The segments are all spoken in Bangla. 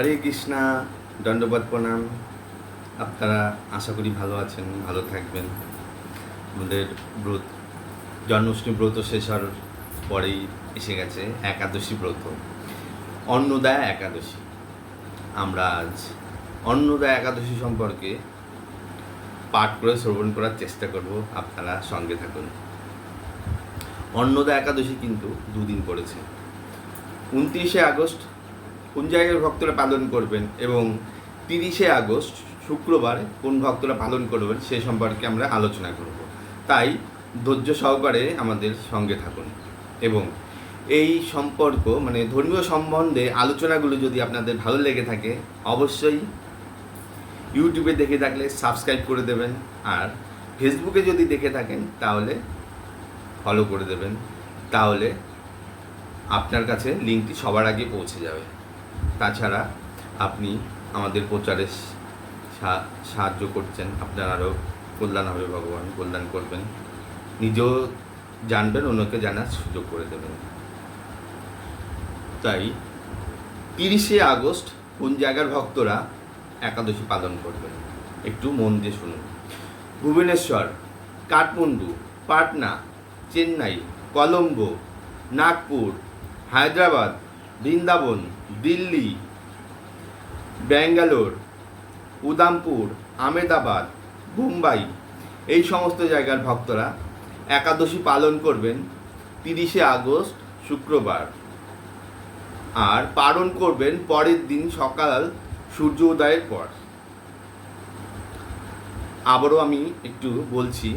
হরে কৃষ্ণা দণ্ডবাদ প্রণাম। আপনারা আশা করি ভালো আছেন, ভালো থাকবেন। আমাদের ব্রত, জন্মাষ্টমী ব্রত শেষ হওয়ার পরেই এসে গেছে একাদশী ব্রত। অন্নদায় একাদশী। আমরা আজ অন্নদায় একাদশী সম্পর্কে পাঠ করে শ্রবণ করার চেষ্টা করব, আপনারা সঙ্গে থাকুন। অন্নদা একাদশী কিন্তু দুদিন পড়েছে। উনত্রিশে আগস্ট কোন জায়গায় ভক্তরা পালন করবেন এবং তিরিশে আগস্ট, শুক্রবার কোন ভক্তরা পালন করবেন সে সম্পর্কে আমরা আলোচনা করব। তাই ধৈর্য সহকারে আমাদের সঙ্গে থাকুন এবং এই সম্পর্ক মানে ধর্মীয় সম্বন্ধে আলোচনাগুলো যদি আপনাদের ভালো লেগে থাকে, অবশ্যই ইউটিউবে দেখে থাকলে সাবস্ক্রাইব করে দেবেন আর ফেসবুকে যদি দেখে থাকেন তাহলে ফলো করে দেবেন। তাহলে আপনার কাছে লিঙ্কটি সবার আগে পৌঁছে যাবে। তাছাড়া আপনি আমাদের প্রচারে সাহায্য করছেন। আপনার আরও কল্যাণ হবে ভগবান, কল্যাণ করবেন। নিজেও জানবেন, অন্যকে জানার সুযোগ করে দেবেন। তাই তিরিশে আগস্ট কোন জায়গার ভক্তরা একাদশী পালন করবেন? একটু মন দিয়ে শুনুন। ভুবনেশ্বর, কাঠমান্ডু, পাটনা, চেন্নাই, কলম্বো, নাগপুর, হায়দ্রাবাদ বৃন্দাবন, দিল্লি, ব্যাঙ্গালোর, উদামপুর আমেদাবাদ মুম্বাই, এই সমস্ত জায়গার ভক্তরা একাদশী পালন করবেন তিরিশে আগস্ট, শুক্রবার। আর পালন করবেন পরের দিন সকাল সূর্য উদয়ের পর। আবারও আমি একটু বলছি,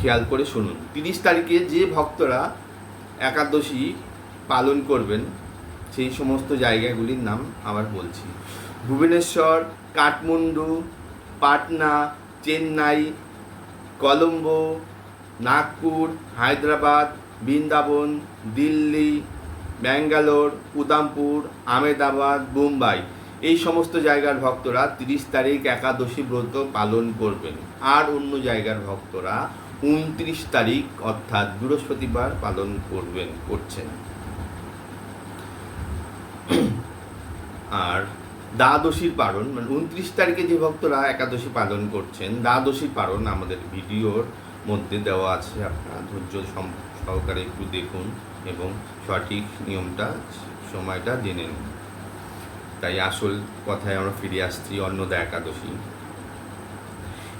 খেয়াল করে শুনুন। তিরিশ তারিখে যে ভক্তরা একাদশী পালন করবেন, সেই সমস্ত জায়গাগুলির নাম আবার বলছি। ভুবনেশ্বর, কাঠমান্ডু, পাটনা, চেন্নাই, কলম্বো, নাগপুর, হায়দ্রাবাদ, বৃন্দাবন, দিল্লি, ব্যাঙ্গালোর, উদামপুর আমেদাবাদ মুম্বাই। এই সমস্ত জায়গার ভক্তরা তিরিশ তারিখ একাদশী ব্রত পালন করবেন। আর অন্য জায়গার ভক্তরা উনত্রিশ তারিখ অর্থাৎ বৃহস্পতিবার পালন করবেন, করছেন। আর দ্বাদশীর পালন মানে উনত্রিশ তারিখে যে ভক্তরা একাদশী পালন করছেন, দ্বাদশীর পালন আমাদের ভিডিওর মধ্যে দেওয়া আছে, আপনারা ধৈর্য সহকারে একটু দেখুন এবং সঠিক নিয়মটা, সময়টা জেনে নিন। তাই আসল কথায় আমরা ফিরে আসছি, অন্নদা একাদশী।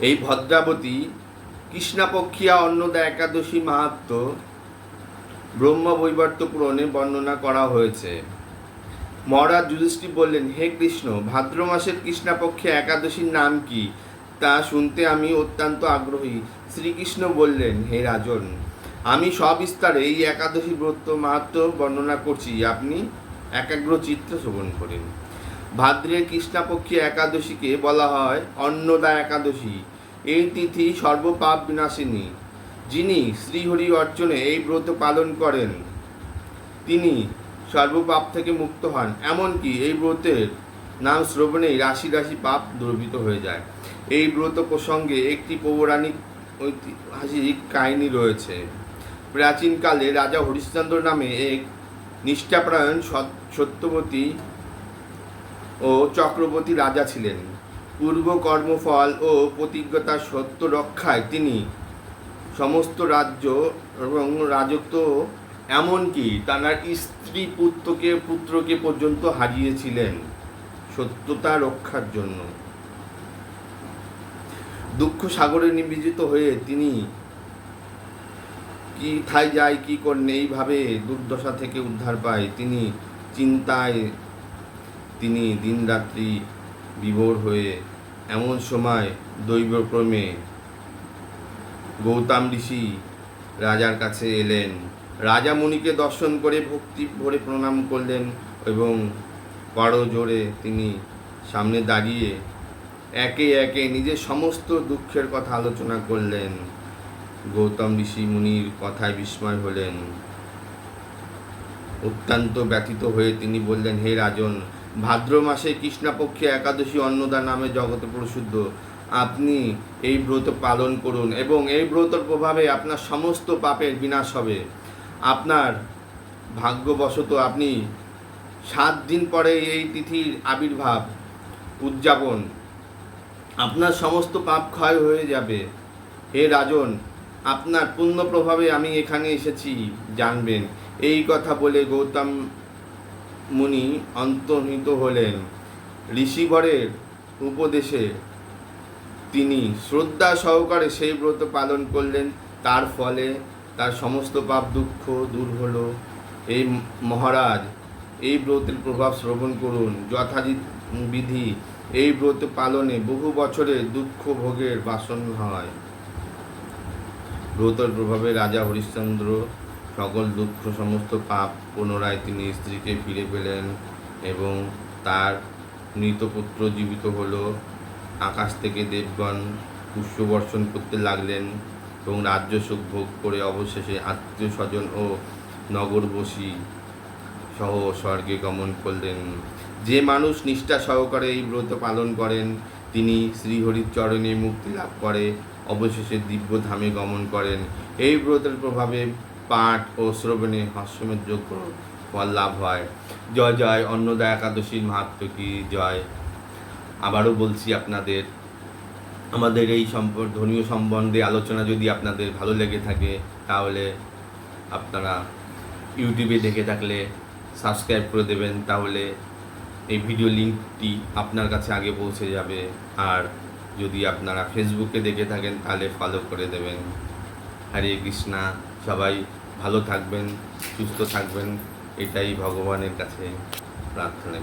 এই ভদ্রাবতী কৃষ্ণাপক্ষিয়া অন্নদা একাদশী মাহাত্ম ব্রহ্ম বৈবর্ত পুরাণে বর্ণনা করা হয়েছে। মহারাজ যুধিষ্ঠির বললেন, হে কৃষ্ণ, ভাদ্র মাসের কৃষ্ণাপক্ষে একাদশীর নাম কি? তা শুনতে আমি অত্যন্ত আগ্রহী। শ্রীকৃষ্ণ বললেন, হে রাজন, আমি সবিস্তারে এই একাদশী ব্রত মাহাত্ম বর্ণনা করছি। আপনি একাগ্র চিত্র শ্রবণ করেন। ভাদ্রের কৃষ্ণাপক্ষী একাদশীকে বলা হয় অন্নদা একাদশী। এই তিথি সর্বপাপ বিনাশিনী। যিনি শ্রীহরি অর্চনে এই ব্রত পালন করেন, তিনি সর্বপাপ থেকে মুক্ত হন। এমনকি এই ব্রতের নাম শ্রবণেই রাশি রাশি পাপ দুর্বৃত হয়ে যায়। এই ব্রত প্রসঙ্গে একটি পৌরাণিক ঐতিহাসিক কাহিনী রয়েছে। প্রাচীনকালে রাজা হরিশ্চন্দ্র নামে এক নিষ্ঠাপ্রায়ণ সত্যবতী ও চক্রবর্তী রাজা ছিলেন। পূর্ব কর্মফল ও প্রতিজ্ঞতার সত্য রক্ষায় তিনি সমস্ত রাজ্য এবং রাজত্ব এমনকি তাঁর স্ত্রী পুত্রকে পুত্রকে পর্যন্ত হারিয়েছিলেন সত্যতা রক্ষার জন্য। দুঃখ সাগরে নিবেদিত হয়ে তিনি কি থাই যায়, কি করেন, এইভাবে দুর্দশা থেকে উদ্ধার পায়। তিনি চিন্তায় তিনি দিনরাত্রি বিভোর হয়ে এমন সময় দৈবক্রমে গৌতম ঋষি রাজার কাছে এলেন। রাজা মুনিকে দর্শন করে ভক্তি ভরে প্রণাম করলেন এবং বড় জোরে তিনি সামনে দাঁড়িয়ে একে একে নিজের সমস্ত দুঃখের কথা আলোচনা করলেন। গৌতম ঋষি মুনির কথায় বিস্ময় হলেন। অত্যন্ত ব্যথিত হয়ে তিনি বললেন, হে রাজন, ভাদ্র মাসে কৃষ্ণপক্ষে একাদশী অন্নদা নামে জগতে প্রসিদ্ধ। আপনি এই ব্রত পালন করুন এবং এই ব্রতর প্রভাবে আপনার সমস্ত পাপের বিনাশ হবে। আপনার ভাগ্যবশত আপনি সাত দিন পরে এই তিথির আবির্ভাব উদযাপন। আপনার সমস্ত পাপ ক্ষয় হয়ে যাবে। হে রাজন, আপনার পুণ্য প্রভাবে আমি এখানে এসেছি, জানবেন। এই কথা বলে গৌতম মুনি অন্তর্হিত হলেন। ঋষিভরের উপদেশে তিনি শ্রদ্ধা সহকারে সেই ব্রত পালন করলেন। তার ফলে তার সমস্ত পাপ, দুঃখ, দূর হলো। এই মহারাজ, এই ব্রতের প্রভাব শ্রবণ করুন, যথাযথ বিধি। এই ব্রত পালনে বহু বছরের দুঃখ ভোগের বাসন হয়। ব্রতের প্রভাবে রাজা হরিশ্চন্দ্র সকল দুঃখ, সমস্ত পাপ পুনরায় তিনি স্ত্রীকে ফিরে পেলেন এবং তার মৃত পুত্র জীবিত হলো। আকাশ থেকে দেবগণ পুষ্প বর্ষণ করতে লাগলেন। এবং রাজ্য সুখ ভোগ করে অবশেষে আত্মীয় স্বজন ও নগরবাসী সহ স্বর্গে গমন করলেন। যে মানুষ নিষ্ঠা সহকারে এই ব্রত পালন করেন, তিনি শ্রীহরির চরণে মুক্তি লাভ করে, অবশেষে দিব্য ধামে গমন করেন। এই ব্রতের প্রভাবে পাঠ ও শ্রবণে হাস্যমের যোগ্য ফল লাভ হয়। জয় জয় অন্নদা একাদশীর মাহাত্ম কি? জয়। আবারও বলছি আপনাদের আমাদের এই সম্পর্ক ধর্মীয় সম্বন্ধে আলোচনা যদি আপনাদের ভালো লেগে থাকে, তাহলে আপনারা ইউটিউবে দেখে থাকলে সাবস্ক্রাইব করে দেবেন, তাহলে এই ভিডিও লিঙ্কটি আপনার কাছে আগে পৌঁছে যাবে। আর যদি আপনারা ফেসবুকে দেখে থাকেন, তাহলে ফলো করে দেবেন। হরে কৃষ্ণা, সবাই ভালো থাকবেন, সুস্থ থাকবেন, এটাই ভগবানের কাছে প্রার্থনা।